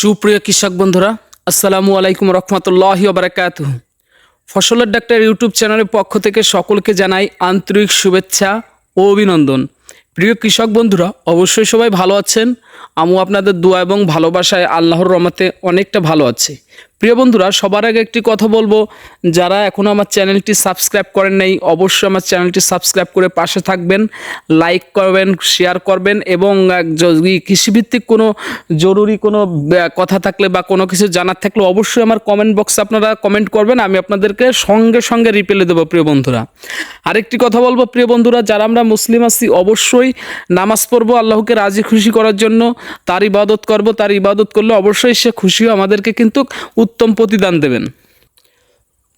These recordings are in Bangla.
সুপ্রিয় কৃষক বন্ধুরা, আসসালামু আলাইকুম রহমতুল্লাহ বারাকাত ফসলের ডাক্তার ইউটিউব চ্যানেলের পক্ষ থেকে সকলকে জানাই আন্তরিক শুভেচ্ছা ও অভিনন্দন। প্রিয় কৃষক বন্ধুরা, অবশ্যই সবাই ভালো আছেন। আমু আপনাদের দোয়া এবং ভালোবাসায় আল্লাহর রমাতে অনেকটা ভালো আছি। প্রিয় বন্ধুরা, সবার আগে একটি কথা বলব। যারা এখনও আমার চ্যানেলটি সাবস্ক্রাইব করেন নাই, অবশ্যই আমার চ্যানেলটি সাবস্ক্রাইব করে পাশে থাকবেন, লাইক করবেন, শেয়ার করবেন এবং যদি কৃষিভিত্তিক কোনো জরুরি কোনো কথা থাকলে বা কোনো কিছু জানার থাকলে অবশ্যই আমার কমেন্ট বক্সে আপনারা কমেন্ট করবেন, আমি আপনাদেরকে সঙ্গে সঙ্গে রিপ্লে দেবো প্রিয় বন্ধুরা। আরেকটি কথা বলব প্রিয় বন্ধুরা, যারা আমরা মুসলিম আছি, অবশ্যই নামাজ পড়ব, আল্লাহকে রাজি খুশি করার জন্য, তার ইবাদত করব, তার ইবাদত করলে অবশ্যই সে খুশিও আমাদেরকে কিন্তু উত্তম প্রতিদান দেবেন।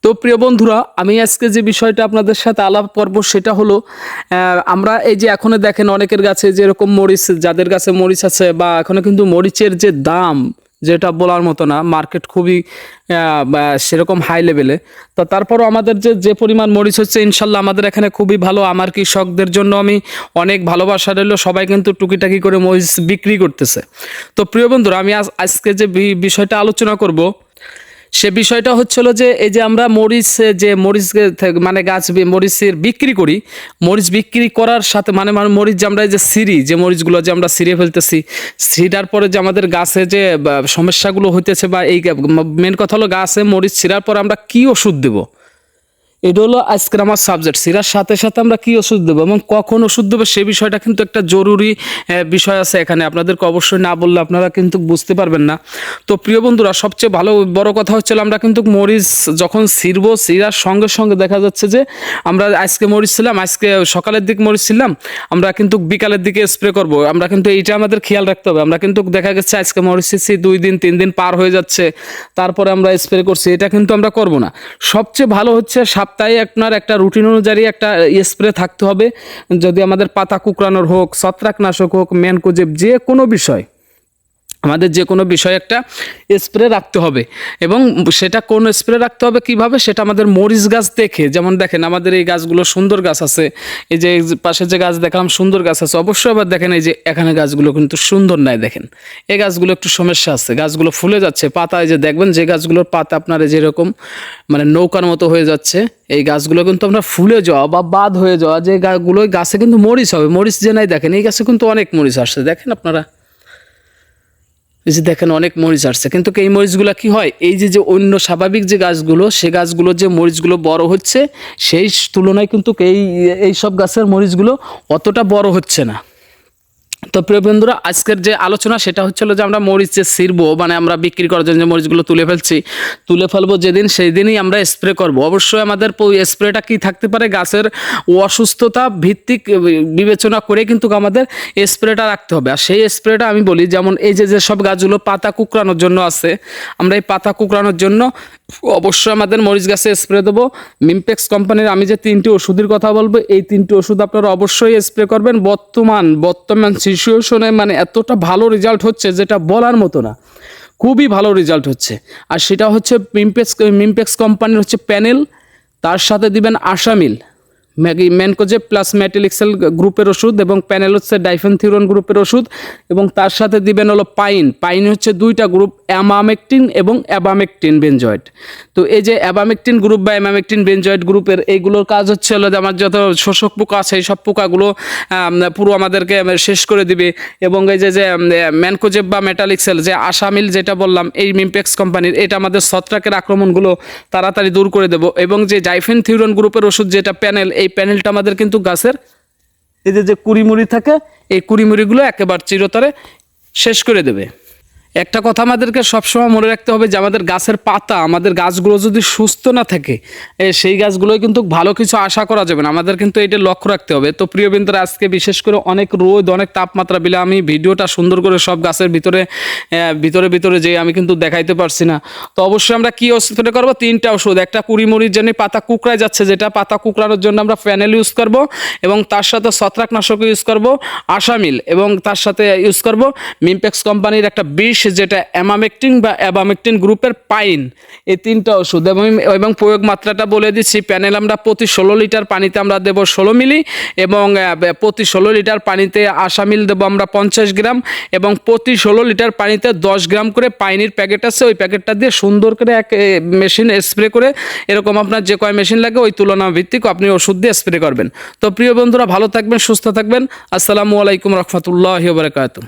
তো প্রিয় বন্ধুরা, আমি আজকে যে বিষয়টা আপনাদের সাথে আলাপ করব সেটা হলো আমরা এই যে এখনও দেখেন অনেকের কাছে যেরকম মরিচ, যাদের কাছে মরিচ আছে বা এখনও কিন্তু মরিচের যে দাম যেটা বলার মতো না মার্কেট খুবই সেরকম হাই লেভেলে তো তারপরও আমাদের যে যে পরিমাণ মরিচ হচ্ছে, ইনশাল্লাহ আমাদের এখানে খুবই ভালো। আমার কৃষকদের জন্য আমি অনেক ভালোবাসা রইল। সবাই কিন্তু টুকিটাকি করে মরিচ বিক্রি করতেছে। তো প্রিয় বন্ধুরা, আমি আজ, আজকে যে বিষয়টা আলোচনা করব সে বিষয়টা হচ্ছিল যে, এই যে আমরা মরিচ যে মরিচ মানে গাছ মরিচের বিক্রি করি, মরিচ বিক্রি করার সাথে মানে মানে মরিচ যে আমরা যে সিঁড়ি যে মরিচগুলো যে আমরা সিঁড়ে ফেলতেছি সিঁড়ার পরে যে আমাদের গাছে যে সমস্যাগুলো হইতেছে বা এই মেন কথা হলো গাছে মরিচ ছিঁড়ার পর আমরা কি ওষুধ দেবো? এটা হলো আজকের আমার সাবজেক্ট সিরার সাথে সাথে আমরা কি ওষুধ দেবো এবং কখন ওষুধ দেবো সে বিষয়টা কিন্তু একটা জরুরি বিষয় আছে এখানে। আপনাদেরকে অবশ্যই না বললে আপনারা কিন্তু বুঝতে পারবেন না। তো প্রিয় বন্ধুরা, সবচেয়ে ভালো, বড় কথা হচ্ছে আমরা কিন্তু মরিচ যখন ছিড়বো সিরার সঙ্গে সঙ্গে দেখা যাচ্ছে যে আমরা আজকে মরিচ ছিলাম, আজকে সকালের দিক মরিচ ছিলাম, আমরা কিন্তু বিকালের দিকে স্প্রে করব। আমরা কিন্তু এইটা আমাদের খেয়াল রাখতে হবে। আমরা কিন্তু দেখা গেছে আজকে মরিচ ছিঁড়ছি, দুই দিন, তিন দিন পার হয়ে যাচ্ছে, তারপরে আমরা স্প্রে করছি, এটা কিন্তু আমরা করব না। সবচেয়ে ভালো হচ্ছে সপ্তাহে আপনার একটা রুটিন অনুযায়ী একটা স্প্রে থাকতে হবে। যদি আমাদের পাতা কুকরানোর হোক, ছত্রাকনাশক হোক, ম্যানকোজেব, যে কোনো বিষয়। আমাদের যে কোনো বিষয়ে একটা স্প্রে রাখতে হবে। এবং সেটা কোন স্প্রে রাখতে হবে, কীভাবে? সেটা আমাদের মরিচ গাছ দেখে। যেমন দেখেন, আমাদের এই গাছগুলো সুন্দর গাছ আছে। এই যে পাশে যে গাছ দেখলাম, সুন্দর গাছ আছে। অবশ্যই আবার দেখেন, এই যে এখানে গাছগুলো কিন্তু সুন্দর নাই দেখেন। এই গাছগুলো একটু সমস্যা আছে। গাছগুলো ফুলে যাচ্ছে। পাতা এই যে দেখবেন, যে গাছগুলোর পাতা আপনার যেরকম মানে নৌকার মতো হয়ে যাচ্ছে। এই গাছগুলো কিন্তু আপনার ফুলে যাওয়া বা বাদ হয়ে যাওয়া, যে গাছগুলো গাছে কিন্তু মরিচ হবে। মরিচ যে নাই দেখেন, এই গাছে কিন্তু অনেক মরিচ আসছে। দেখেন আপনারা। যে দেখেন অনেক মরিচ আসছে। কিন্তু এই মরিচগুলো কি হয়? এই যে যে অন্য স্বাভাবিক যে গাছগুলো, সে গাছগুলো যে মরিচগুলো বড় হচ্ছে, সেই তুলনায় কিন্তু এই এই সব গাছের মরিচগুলো অতটা বড় হচ্ছে না। তো প্রিয় বন্ধুরা, আজকের যে আলোচনা সেটা হচ্ছিল যে আমরা মরিচ যে ছিড়বো মানে আমরা বিক্রি করার জন্য যে মরিচগুলো তুলে ফেলছি, তুলে ফেলব যেদিন সেই দিনই আমরা স্প্রে করব। অবশ্যই আমাদের স্প্রেটা কি থাকতে পারে গাছের অসুস্থতা ভিত্তিক বিবেচনা করে কিন্তু আমাদের স্প্রেটা রাখতে হবে। আর সেই স্প্রেটা আমি বলি, যেমন এই যে যে সব গাছগুলো পাতা কুকরানোর জন্য আছে, আমরা এই পাতা কুকরানোর জন্য অবশ্যই আমাদের মরিচ গাছে স্প্রে দেবো। মিমপেক্স কোম্পানির আমি যে তিনটি ওষুধের কথা বলব, এই তিনটি ওষুধ আপনারা অবশ্যই স্প্রে করবেন। বর্তমান বর্তমান সিচুয়েশনে মানে এতটা ভালো রেজাল্ট হচ্ছে যেটা বলার মতো না। খুবই ভালো রেজাল্ট হচ্ছে। আর সেটা হচ্ছে মিমপেক্স মিমপেক্স কোম্পানির হচ্ছে প্যানেল তার সাথে দিবেন আশামিল ম্যাগি ম্যানকোজে প্লাস ম্যাটিলিক্সেল গ্রুপের ওষুধ এবং প্যানেল হচ্ছে ডাইফেনথিরন গ্রুপের ওষুধ এবং তার সাথে দিবেন হলো পাইন পাইন হচ্ছে দুইটা গ্রুপ অ্যামামেকটিন এবং অ্যাবামেকটিন বেনজয়েড তো এই যে অ্যাবামেকটিন গ্রুপ বা অ্যামামেকটিন বেনজয়েড গ্রুপের এইগুলোর কাজ হচ্ছে হলো যে আমার যত শোষক পোকা আছে, এই সব পোকাগুলো পুরো আমাদেরকে শেষ করে দিবে এবং এই যে যে ম্যানকোজেব বা মেটালিক্সেল যে আশামিল যেটা বললাম, এই মিমপেক্স কোম্পানির এটা আমাদের ছত্রাকের আক্রমণগুলো তাড়াতাড়ি দূর করে দেবো এবং যে জাইফেন থিউরন গ্রুপের ওষুধ যেটা প্যানেল এই প্যানেলটা আমাদের কিন্তু গাছের এই যে যে কুড়িমুড়ি থাকে, এই কুড়িমুড়িগুলো একেবারে চিরতরে শেষ করে দেবে। একটা কথা আমাদেরকে সবসময় মনে রাখতে হবে যে আমাদের গাছের পাতা, আমাদের গাছগুলো যদি সুস্থ না থাকে সেই গাছগুলোই কিন্তু ভালো কিছু আশা করা যাবে না। আমাদের কিন্তু এটা লক্ষ্য রাখতে হবে। তো প্রিয় বিন্দুরা, আজকে বিশেষ করে অনেক রোদ, অনেক তাপমাত্রা বিলে আমি ভিডিওটা সুন্দর করে সব গাছের ভিতরে ভিতরে ভিতরে যে আমি কিন্তু দেখাইতে পারছি না। তো অবশ্যই আমরা কী ওষুধটা করব? তিনটা ওষুধ। একটা কুড়িমুড়ির জন্য পাতা কুকড়ায় যাচ্ছে, যেটা পাতা কুকড়ানোর জন্য আমরা ফ্যানেল ইউজ করব এবং তার সাথে ছত্রাকনাশক ইউজ করব আশামিল এবং তার সাথে ইউজ করব মিমপেক্স কোম্পানির একটা বিষ বিশ যেটা অ্যামামেকটিন বা অ্যাবামেকটিন গ্রুপের পাইন, এই তিনটা ওষুধ। এবং এবং প্রয়োগ মাত্রাটা বলে দিচ্ছি, প্যানেল আমরা প্রতি ষোলো লিটার পানিতে আমরা দেবো ষোলো মিলি এবং প্রতি ষোলো লিটার পানিতে আশা মিল দেবো আমরা পঞ্চাশ গ্রাম এবং প্রতি ষোলো লিটার পানিতে দশ গ্রাম করে পাইনির প্যাকেট আছে, ওই প্যাকেটটা দিয়ে সুন্দর করে এক মেশিন স্প্রে করে, এরকম আপনার যে কয় মেশিন লাগে ওই তুলনা ভিত্তিক আপনি ওষুধ দিয়ে স্প্রে করবেন। তো প্রিয় বন্ধুরা, ভালো থাকবেন, সুস্থ থাকবেন। আসসালামু আলাইকুম রহমতুল্লাহ বারকাতুহ।